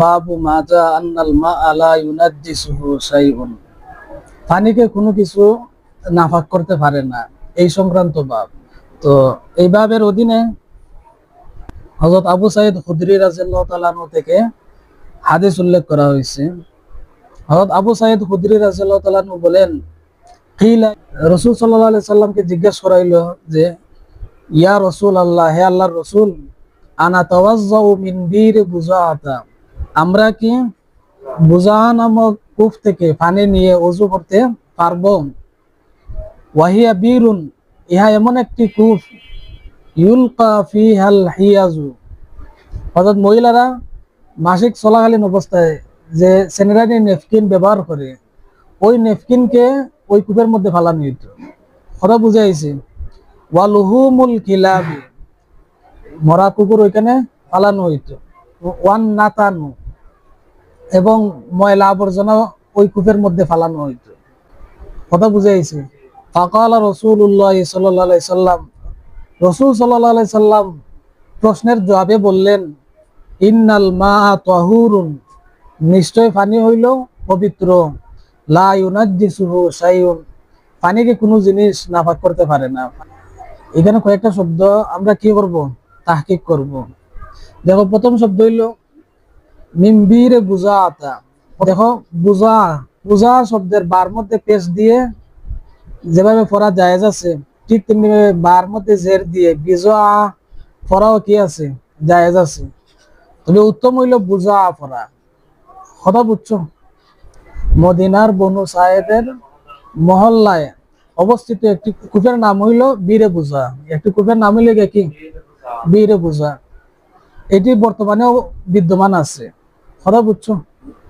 বাবু মাজা আন্নাল মা পানিকে কোনো কিছু নাফাক করতে পারে না, এই সংক্রান্ত বাব। তো এই বাবের অধীনে আবু সাইদ থেকে হাদিস উল্লেখ করা হয়েছে। হযরত আবু সাইদ খুদরি তাআলা বলেন, কিলা সাল্লামকে জিজ্ঞেস করাইলো যে, ইয়া রাসূল আল্লাহ, হে আল্লাহর রাসূল, আনা তাওয়াজ্জাউ মিন বীর বুজাআতা আমরা কি বুজা নামক কূপ থেকে পানি নিয়ে ওযু করতে পারব? ওয়াহিয়া বীরুন, ইহা এমন একটি কূপ ইউলকা ফিহাল হিয়াজু। অর্থাৎ মহিলারা মাসিক চলাকালীন অবস্থায় যে স্যানিটারি নেফকিন ব্যবহার করে, ওই নেফকিনকে ওই কূপের মধ্যে ফালানো হইতো কথা বুঝাইছে। ওয়ালুহুমুল কিলাবি মরা কুকুর ওইখানে ফালানো হইতো। ওয়ান নাতানু। এবং ময়লা আবর্জনা ওই কূপের মধ্যে ফালানো হইতো। কথা বুঝাইছে ফাকাল রসুল্লাহ সাল্লাহ সাল্লাম, রসুল সাল্লাহ সাল্লাম প্রশ্নের জবাবে বললেন, ইন্নাল মা তাহুরুন, নিশ্চয় পানি হইল পবিত্র। পানিকে কোনো জিনিস নাফাক করতে পারে না। এখানে কয়েকটা শব্দ আমরা কি করব? তাহকিক করব। দেখো, প্রথম শব্দ হইল মিম্বিরে বুজা আতা। দেখো, বুজা বুজা শব্দের বার মধ্যে পেশ দিয়ে যেভাবে পড়া জায়েজ আছে, ঠিক তেমনি বার মধ্যে জের দিয়ে বিজা পড়াও কি আছে? জায়েজ আছে। তবে উত্তম হইল বুজা পড়া কথা বুঝছ? মদিনার বনু সাহেবের মহল্লায় অবস্থিত একটি কূপের নাম হইল বীরে বুজা। একটি কূপের নাম হইল কি? বীরে বুজা। এটি বর্তমানেও বিদ্যমান আছে। কথা বুঝছ?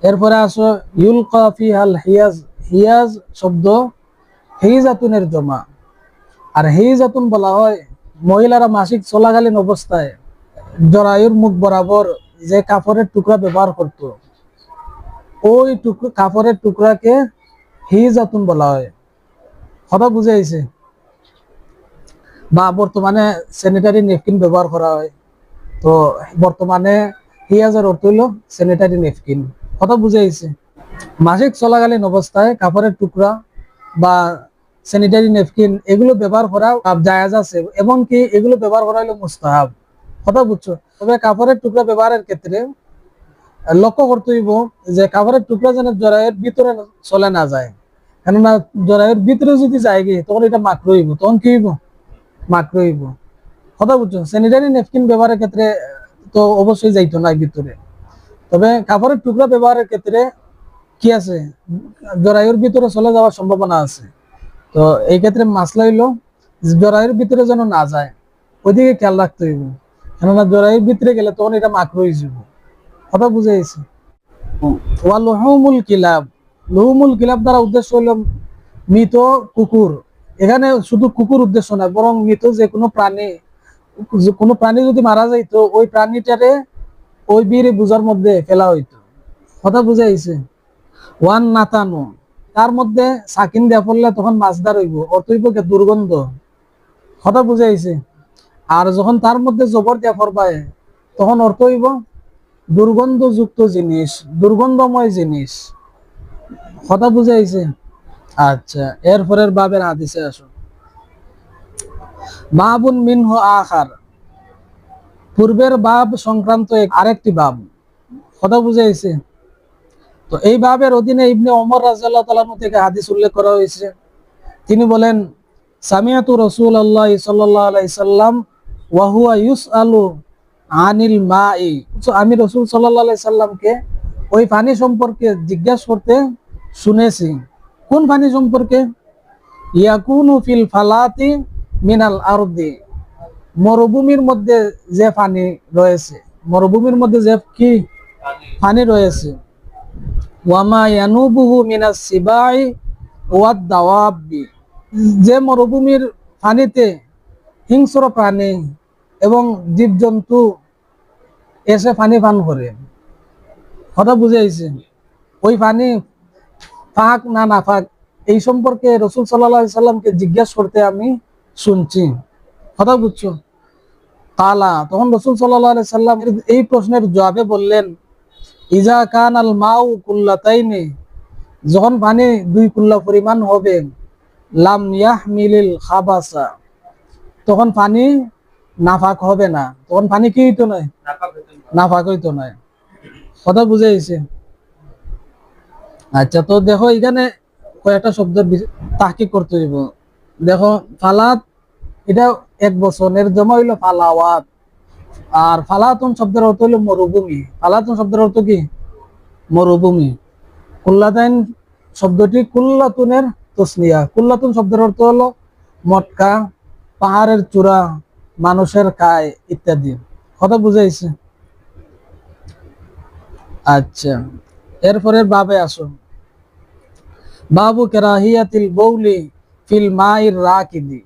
এরপরে আসো ইউল কাফি হাল হিয়াজ হিয়াজ শব্দ হিজাতুনের জমা। আর হিজাতুন বলা হয় মহিলারা মাসিক চলাকালীন অবস্থায় জরায়ুর মুখ বরাবর যে কাপড়ের টুকরা ব্যবহার করত। ওই টুকরা কাপড়ের টুকরাকে হিজাতুন বলা হয়। কথা বুঝাইছে বা বর্তমানে স্যানিটারি নেপকিন ব্যবহার করা হয়। তো বর্তমানে হিয়াজের অর্থ হইল স্যানিটারি নেপকিন কথা মাসিক চলাকালীন অবস্থায় কাপড়ের টুকরা বা স্যানিটারি নেপকিন এগুলো ব্যবহার করা জায়াজ আছে এগুলো ব্যবহার করা হলো মুস্তাহাব। কথা বুঝছ? তবে কাপড়ের টুকরা ব্যবহারের ক্ষেত্রে লক্ষ্য করতে হইব যে কাপড়ের টুকরা যেন জরায়ের ভিতরে চলে না যায়। কেননা জরায়ের ভিতরে যদি যায় গিয়ে, তখন এটা মাকড় হইব। তখন কি হইব? মাকড় হইব। কথা বুঝছ? স্যানিটারি নেপকিন ব্যবহারের ক্ষেত্রে তো অবশ্যই যাইতো না ভিতরে। তবে কাপড়ের টুকরা ব্যবহারের ক্ষেত্রে কি আছে? জরায়ুর ভিতরে চলে যাওয়ার সম্ভাবনা আছে। তো এই ক্ষেত্রে মাসলা হইল, জরায়ুর ভিতরে যেন না যায়, ওইদিকে খেয়াল রাখতে হইব। কেননা জরায়ুর ভিতরে গেলে তখন এটা মাকড় হয়ে যাব কথা বুঝাইছে ওয়া লুহুমুল কিলাব। লুহুমুল কিলাব দ্বারা উদ্দেশ্য হলো মৃত কুকুর। এখানে শুধু কুকুর উদ্দেশ্য না বরং মৃত যে কোনো প্রাণী কোনো প্রাণী যদি মারা যাইতো ওই প্রাণীটারে ওই বীর বুঝার মধ্যে ফেলা হইতো। কথা বুঝাইছে ওয়ান নাতানো। তার মধ্যে সাকিন দেয়া পড়লে তখন মাছদার হইব অর্থ হইব কে দুর্গন্ধ। কথা বুঝাইছে আর যখন তার মধ্যে জবর দেয়া পড়বায় তখন অর্থ হইব দুর্গন্ধযুক্ত জিনিস, দুর্গন্ধময় জিনিস। কথা বুঝাইছে আচ্ছা এরপরের বাবের হাদিসে আসো। বাবুন মিনহ আখার। পূর্বের বাব সংক্রান্ত আরেকটি বাব। কথা বুঝাইছে তো এই বাবের অধীনে ইবনে ওমর রাজিয়াল্লাহু তাআলা থেকে হাদিস উল্লেখ করা হয়েছে। তিনি বলেন, সামিয়াতু রাসূল আল্লাহ সাল্লাম ওয়া হুয়া ইউসআলু আনিল তো আমি রাসূল আলাইহি সাল্লামকে ওই পানি সম্পর্কে জিজ্ঞাসা করতে শুনেছি। কোন পানি সম্পর্কে? ইয়াকুনু ফিল ফালাতি মিনাল আরদি মরুভূমির মধ্যে যে পানি রয়েছে, মরুভূমির মধ্যে যে কি পানি রয়েছে? ওয়ামা ইয়ানুবুহু যে মরুভূমির পানিতে হিংস্র প্রাণী এবং জীবজন্তু এসে পানি পান করে। কথা বুঝাইছে? ওই পানি ফাঁক না না ফাঁক, এই সম্পর্কে রসুল সাল্লাহ সাল্লামকে জিজ্ঞাসা করতে আমি শুনছি। কথা বুঝছ? তালা তখন রসুল সাল্লাহ সাল্লাম এই প্রশ্নের জবাবে বললেন ইজা কান আল মাউ কুল্লাতাইনি যখন পানি দুই কুল্লা পরিমাণ হবে লাম ইয়াহমিলিল খাবাসা। তখন পানি নাফাক হবে না। তখন পানি কি হইতো নয় নাফাক হইতো নয় কথা বুঝাইছে আচ্ছা তো দেখো এখানে কয়েকটা শব্দ তাহকিক করতে হইব। দেখো ফালাত এটা এক বছরের জমা হইল ফালাওয়াত। আর ফালাতুন শব্দের অর্থ হইল মরুভূমি। ফালাতুন শব্দের অর্থ কি? মরুভূমি। কুল্লাতাইন শব্দটি কুল্লাতুনের তসনিয়া। কুল্লাতুন শব্দের অর্থ হলো মটকা, পাহাড়ের চূড়া, মানুষের কায় ইত্যাদি। কথা বুঝাইছে আচ্ছা এরপরে বাবে আসো বাবু কেরাহিয়াতিল বৌলি ফিল মাইর রাকিদি।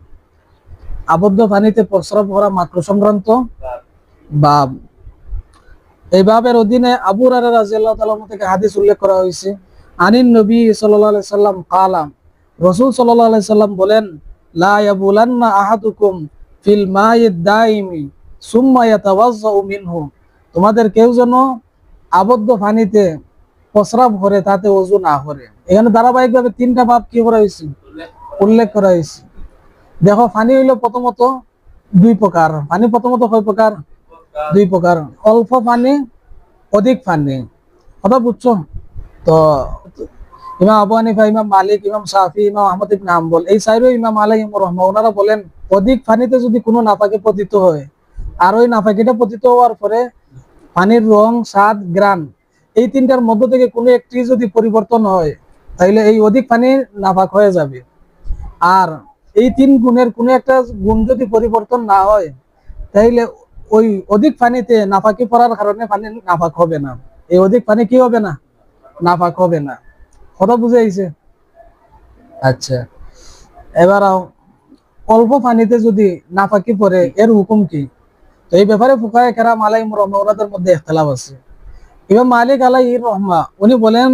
আবদ্ধ পানিতে প্রস্রাব করা মাত্র সংক্রান্ত বাব এই অধীনে আবু থেকে হাদিস উল্লেখ করা হয়েছে আনিন নবী সাল্লাম কালাম রাসূল সাল্লাম বলেন তোমাদের কেউ যেন আবদ্ধ পানিতে প্রস্রাব করে তাতে ওযু না করে এখানে ধারাবাহিকভাবে তিনটা ভাব কি করা হয়েছে? উল্লেখ করা হয়েছে। দেখো, পানি হইল প্রথমত দুই প্রকার পানি প্রথমত কয় প্রকার দুই প্রকার অল্প পানি, অধিক পানি। কথা বুঝছ তো, ইমাম আবু হানিফা, ইমাম মালিক, ইমাম সাফি ইমাম আহমদ ইবনে হাম্বল, এই সাইরও ইমাম আলাইহিম রহমা ওনারা বলেন, অধিক পানিতে যদি কোনো নাপাকে পতিত হয়, আর ওই নাপাকিটা পতিত হওয়ার পরে পানির রং, স্বাদ, গ্রান, এই তিনটার মধ্য থেকে কোনো একটি যদি পরিবর্তন হয় তাহলে এই অধিক পানি নাপাক হয়ে যাবে। আর এই তিন গুণের কোনো একটা গুণ যদি পরিবর্তন না হয় তাহলে ওই অধিক পানিতে নাপাকি পড়ার কারণে পানি নাপাক হবে না। এই অধিক পানি কি হবে না? নাপাক হবে না। কথা বুঝে আইছে? আচ্ছা। এবার অল্প পানিতে যদি নাপাকি পড়ে এর হুকুম কি? তো এই ব্যাপারে ফুকায় কেরাম আলাই রহমা ওনাদের মধ্যে ইখতলাফ আছে। ইমাম মালিক আলাই রহমা উনি বলেন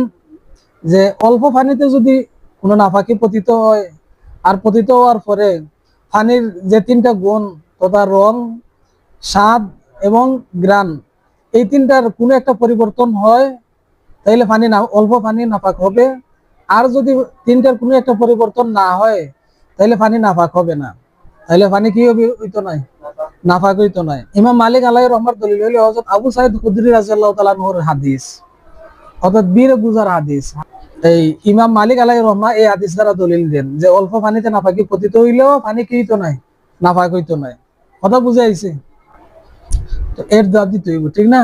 যে অল্প পানিতে যদি কোনো নাফাকি পতিত হয় আর পতিত হওয়ার পরে পানির যে তিনটা গুণ, তথা রং, স্বাদ এবং গ্রান, এই তিনটার কোনো একটা পরিবর্তন হয়, তাইলে পানি না, অল্প পানি নাপাক হবে। আর যদি তিনটার কোনো একটা পরিবর্তন না হয় তাহলে পানি নাপাক হবে না। তাহলে পানি কি হবে হইতো নাই। নাফাক হইতো নাই। ইমাম মালিক আলাই রহমার দলিল হইলে, হযরত আবু সাইদ খুদরি রাদিয়াল্লাহু তাআলা আনহুর হাদিস। অর্থাৎ বীর বুজার হাদিস। এই ইমাম মালিক আলাই রহমা এই হাদিস দ্বারা দলিল দেন যে অল্প পানিতে নাফাকি পতিত হইলেও পানি কি হইতো নাই, নাফাক হইতো নাই। কথা বুঝে আইছে? তো এর জবাব দিতে হইব, ঠিক না?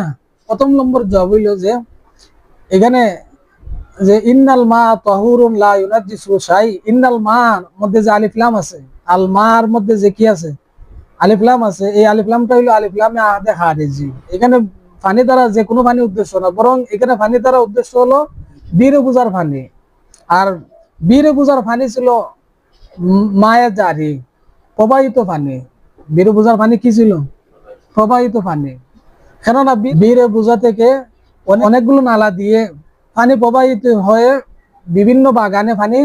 প্রথম নম্বর জবাব হইল যে, এখানে যে ইন্নাল মা তাহুরুন লা ইউনাজ্জিসু শাই, ইন্নাল মা মধ্যে যে আলিফ লাম আছে, আল মার মধ্যে যে কি আছে? আলিফ লাম আছে, এই আলিফ লামটা হইল আলিফ লামে আহাদে খারিজি। এখানে পানি দ্বারা যে কোনো পানি উদ্দেশ্য না, বরং এখানে পানি দ্বারা উদ্দেশ্য হলো বীরে বুজার পানি আর বীরে বুজার পানি ছিল উম মায়া জারি, প্রবাহিত পানি বীরে বুজার পানি কি ছিল? প্রবাহিত পানি কেননা বীরে বুজা থেকে অনেকগুলো নালা দিয়ে পানি প্রবাহিত হয়ে বিভিন্ন বাগানে পানি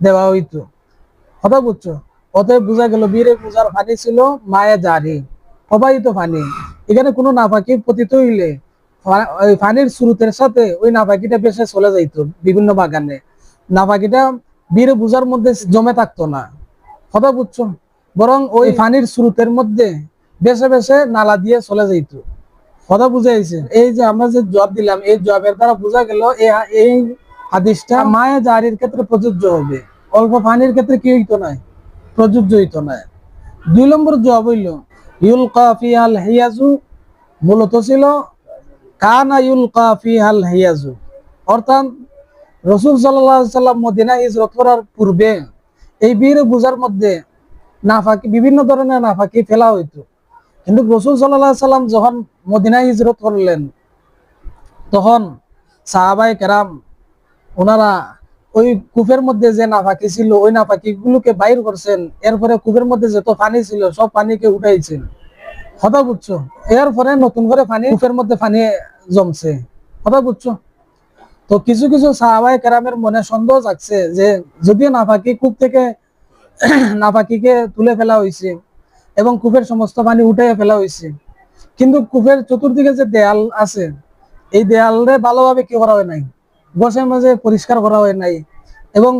দেওয়া হইতো। কথা বুঝছ? অতএব বোঝা গেল বীরে পূজার পানি ছিল মায়া জারি, প্রবাহিত পানি এখানে কোনো নাফাকি পতিত হইলে ওই পানির স্রোতের সাথে ওই নাফাকিটা বেশে চলে যাইতো বিভিন্ন বাগানে। নাফাকিটা বীর পূজার মধ্যে জমে থাকতো না। কথা বুঝছ? বরং ওই পানির স্রোতের মধ্যে বেশে বেশে নালা দিয়ে চলে যাইতো। কথা বুঝাইছে এই যে আমরা যে জব দিলাম এই জবের দ্বারা বোঝা গেল এই- হাদিসটা মায়া জারির ক্ষেত্রে প্রযোজ্য হবে। অল্প পানির ক্ষেত্রে কি হইতো না প্রযোজ্য হইতো না। দুই নম্বর জবাব হইল ইউল কাফিয়াল হিয়াজু মূলত ছিল বিভিন্ন ধরনের নাফাকি ফেলা কিন্তু রসুল সাল্লাম যখন মদিনা হিজরত করলেন, তখন সাহাবাই কেরাম ওনারা ওই কূপের মধ্যে যে নাফাকি ছিল, ওই নাফাকি গুলোকে বাইর করছেন। এরপরে কূপের মধ্যে যত পানি ছিল, সব পানিকে উঠাইছেন। কথা বুঝছ এরপরে নতুন করে পানি কূপের মধ্যে পানি জমছে। কথা বুঝছ তো কিছু কিছু সাহাবাই কেরামের মনে সন্দেহ জাগছে যে যদিও নাফাকি কূপ থেকে নাফাকিকে তুলে ফেলা হয়েছে এবং কূপের সমস্ত পানি উঠে ফেলা হয়েছে কিন্তু কূপের চতুর্দিকে যে দেয়াল আছে, এই দেয়ালে ভালোভাবে কি করা হয় নাই? বসে মাঝে পরিষ্কার করা হয় নাই এবং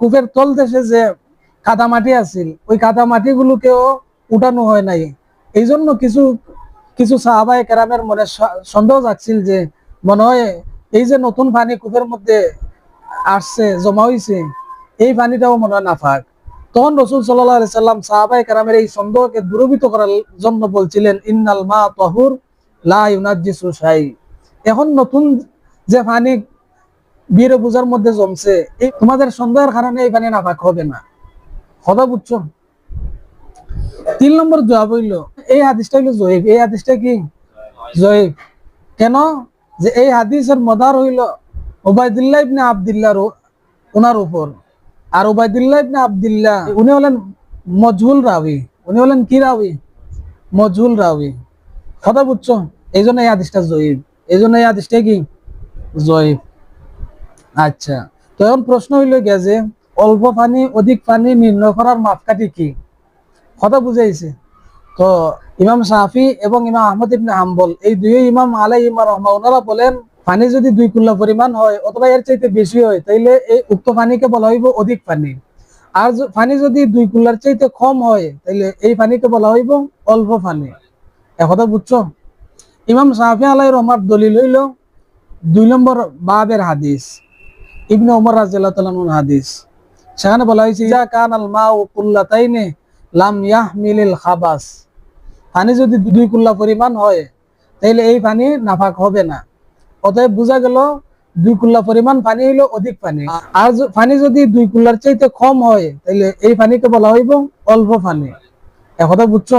কূপের তল দেশে যে কাদা মাটি আছিল, ওই কাদা মাটিগুলোকেও উঠানো হয় নাই। এই জন্য কিছু কিছু সাহাবাই কেরামের মনে সন্দেহ যাচ্ছিল যে মনে হয় এই যে নতুন পানি কূপের মধ্যে আসছে, জমা হয়েছে এই পানিটাও মনে হয় নাফাক। তখন রসুল সাল্লাহ সাল্লাম সাহাবাই কেরামের এই সন্দেহকে দূরীভূত করার জন্য বলছিলেন, ইন্নাল মা তহুর লা ইউনাজ্জিসু শাই। এখন নতুন যে পানি বিয়ের পূজার মধ্যে জমছে, এই তোমাদের সন্দেহের কারণে এই পানি নাফাক হবে না। কথা বুঝছ? তিন নম্বর জবাব হইল এই হাদিসটা হইল জয়ীব এই হাদিসটা কি জয়ীব কেন? যে এই হাদিসের মদার হইল ওবায়দুল্লাহ ইবনে আব্দুল্লাহ ওনার উপর। আর ওবায়দুল্লাহ ইবনে আব্দুল্লাহ, উনি হলেন মজহুল রাবি উনি হলেন কি রাবি মজহুল রাবি কথা বুঝছ? এই জন্য এই হাদিসটা জয়ীব এই জন্য এই হাদিসটা কি জয়ীব আচ্ছা তো এখন প্রশ্ন হইল গিয়া যে, অল্প পানি, অধিক পানি নির্ণয় করার মাপকাঠি কি? কথা বুঝাইছে। তো ইমাম সাফি এবং ইমাম আহমদ ইবনে হাম্বল, এই দুই ইমাম আলাই ইমাম রহমা ওনারা বলেন, পানি যদি দুই কুল্লা পরিমাণ হয়, অথবা এর চাইতে বেশি হয়, তাইলে এই উক্ত পানিকে বলা হইব অধিক পানি। আর পানি যদি দুই কুল্লার চাইতে কম হয়, তাইলে এই পানিকে বলা হইব অল্প পানি। একথা বুঝছ? ইমাম সাফি আলাই রহমার দলিল হইল দুই নম্বর বাবের হাদিস, ইবনে ওমর রাজিয়াল্লাহু তাআলা আনহুর হাদিস। সেখানে বলা হয়েছে, ইয়া কান আল মাউ কুল্লাতাইনে লাম ইয়াহমিলিল খাবাস। পানি যদি দুই কুল্লা পরিমাণ হয় তাহলে এই পানি নাফাক হবে না। অতএব বোঝা গেল দুই কুল্লা পরিমাণ পানি হইল অধিক পানি। আর পানি যদি দুই কুল্লার চাইতে কম হয় তাহলে এই পানিকে বলা হইব অল্প পানি। একথা বুঝছ?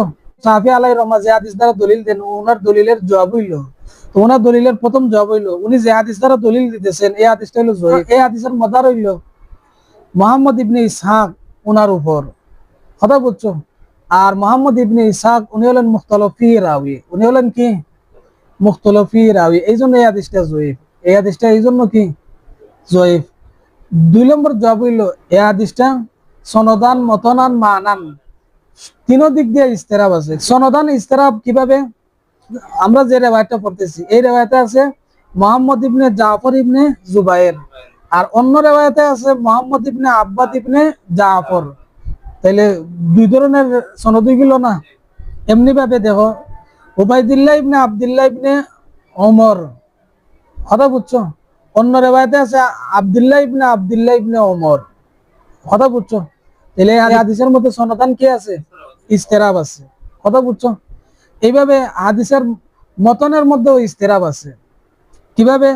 সাফি আলাই রহমা যে হাদিস দ্বারা দলিল দেন ওনার দলিলের জবাব হইল। তো ওনার দলিলের প্রথম জবাব হইল উনি যে হাদিস দ্বারা দলিল দিতেছেন এই হাদিসটা হইল জয়ীফ। এই হাদিসের মদার হইল মোহাম্মদ ইবনে ইসহাক ওনার উপর। কথা বুঝছ? আর মোহাম্মদ ইবনে ইসহাক, উনি হলেন মুখতলফি রাউি উনি হলেন কি? মুখতলফি রাউি এই জন্য এই হাদিসটা জয়ীফ। এই হাদিসটা এই জন্য কি? জয়ীফ। দুই নম্বর জবাব হইল, এই হাদিসটা সনদান, মতনান, মানান। তিনো দিক দিয়ে ইস্তেরাব আছে। সনদান ইস্তেরাব কীভাবে? আমরা যে রেওয়ায়তটা পড়তেছি, এই রেওয়ায়তে আছে মোহাম্মদ ইবনে জাফর ইবনে জুবাইর। আর অন্য রেওয়ায়তে আছে মোহাম্মদ ইবনে আব্বাদ ইবনে জাফর। তাইলে দুই ধরনের সনদই গেল না। এমনি ভাবে দেখো ওবায়দুল্লাহ ইবনে আব্দুল্লাহ ইবনে ওমর। কথা বুঝছ? অন্য রেওয়ায়তে আছে আব্দুল্লাহ ইবনে আব্দুল্লাহ ইবনে ওমর। কথা বুঝছ? তাহলে হাদিসের মধ্যে সনাতন কি আছে? ইস্তেরাব আছে। কথা বুঝছ? এইভাবে হাদিসের মতনের মধ্যেও ইস্তেরাব আছে। কীভাবে?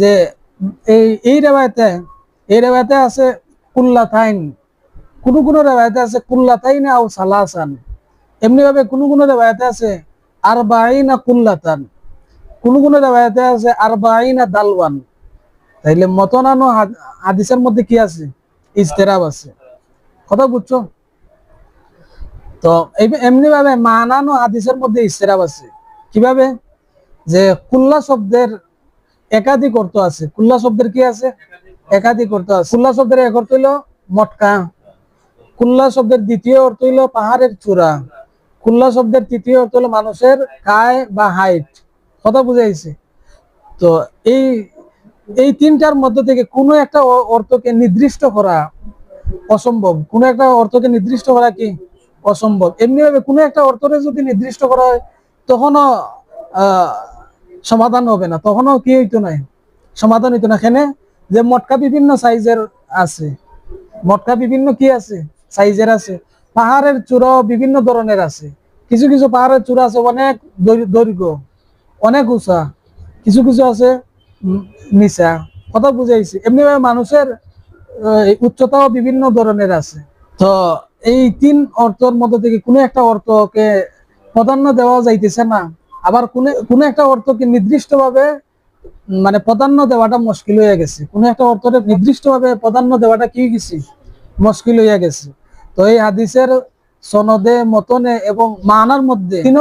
যে এই এই রেওয়ায়তে এই রেওয়ায়তে আছে কুল্লাতাইন কোন কোন রেওয়ায়তে আছে কুল্লাতাই না আও সালাসান। এমনি ভাবে কোন কোন রেওয়ায়তে আছে, আরবাইনা কুল্লাতান। কোন কোন রেওয়ায়তে আছে, আরবাইনা দালওয়ান। তাইলে মতনানো হাদ- হাদিসের মধ্যে কি আছে? ইস্তেরাব আছে। কথা বুঝছ? তো এই- এমনি ভাবে মানানো হাদিসের মধ্যে ইস্তেরাব আছে। কীভাবে? যে কুল্লা শব্দের একাধিক অর্থ আছে। কুল্লা শব্দের কি আছে? একাধিক অর্থ আছে। কুল্লা শব্দের এক অর্থ হইল মটকা। কুল্লা শব্দের দ্বিতীয় অর্থ হইল পাহাড়ের চূড়া। কুল্লা শব্দের তৃতীয় অর্থ হলো মানুষের কায় বা হাইট। কথা বুঝাইছে। তো এই এই তিনটার মধ্য থেকে কোনো একটা অর্থকে নির্দিষ্ট করা অসম্ভব। কোনো একটা অর্থকে নির্দিষ্ট করা কি অসম্ভব। এমনি ভাবে কোনো একটা অর্থকে যদি নির্দিষ্ট করা হয়, তখনও সমাধান হবে না। তখনও কি হইতো না সমাধান হইতো না। এখানে যে মটকা বিভিন্ন সাইজের আছে। মটকা বিভিন্ন কি আছে? সাইজের আছে। পাহাড়ের চূড়াও বিভিন্ন ধরনের আছে। কিছু কিছু পাহাড়ের চূড়া আছে, অনেক দৈর্ঘ্য, অনেক উঁচা। কিছু কিছু আছে নিচা। কথা বুঝাইছি। এমনি ভাবে মানুষের উচ্চতাও বিভিন্ন ধরনের আছে। তো এই তিন অর্থর মধ্যে থেকে কোনো একটা অর্থকে প্রাধান্য দেওয়া যাইতেছে না। আবার কোন কোন একটা অর্থকে নির্দিষ্ট ভাবে মানে প্রাধান্য দেওয়াটা মুশকিল হয়ে গেছে। কোন একটা অর্থকে নির্দিষ্ট ভাবে প্রাধান্য দেওয়াটা কি গেছে মুশকিল হয়ে গেছে। তো এই হাদিসের সনদে, মতনে এবং মানার মধ্যে তিন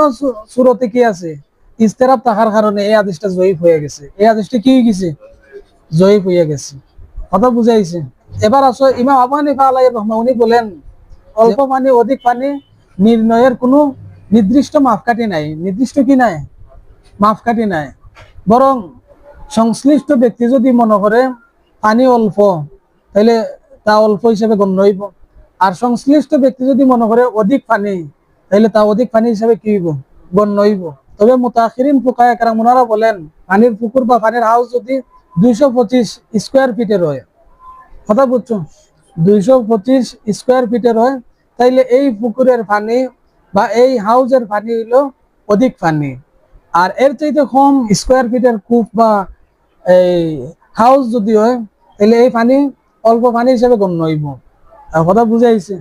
সুরতে কি আছে? ইস্তেরাব থাকার কারণে এই হাদিসটা জয়ীফ হয়ে গেছে। এই হাদিসটা কি গেছে? জয়ীফ হয়ে গেছে। কথা বুঝাইছে। এবার আসো, ইমাম আবু হানিফা আলাইহির রহমা উনি বলেন, অল্প পানি, অধিক পানি নির্ণয়ের কোনো নির্দিষ্ট মাপকাঠি নাই। নির্দিষ্ট কি নাই? মাপকাঠি নাই। বরং সংশ্লিষ্ট ব্যক্তি যদি মনে করে, পানি অল্প তাহলে তা অল্প হিসেবে গণ্য হইব আর সংশ্লিষ্ট ব্যক্তি যদি মনে করে অধিক পানি তাহলে তা অধিক পানি হিসেবে কি হইব? গণ্য হইব। তবে মুতাখিরিন ফুকায় কারাম ওনারা বলেন পানির পুকুর বা পানির হাউস যদি দুইশো পঁচিশ স্কোয়ার ফিটের হয়। কথা বুঝছ? দুইশো পঁচিশ স্কোয়ার ফিটের হয়, তাইলে এই পুকুরের পানি বা এই হাউজের পানি হইল অধিক পানি আর এর চাইতে কম স্কোয়ার ফিটের কূপ বা এই হাউস যদি হয় তাহলে এই পানি অল্প পানি হিসেবে গণ্য হইব। কথা বুঝাইছে।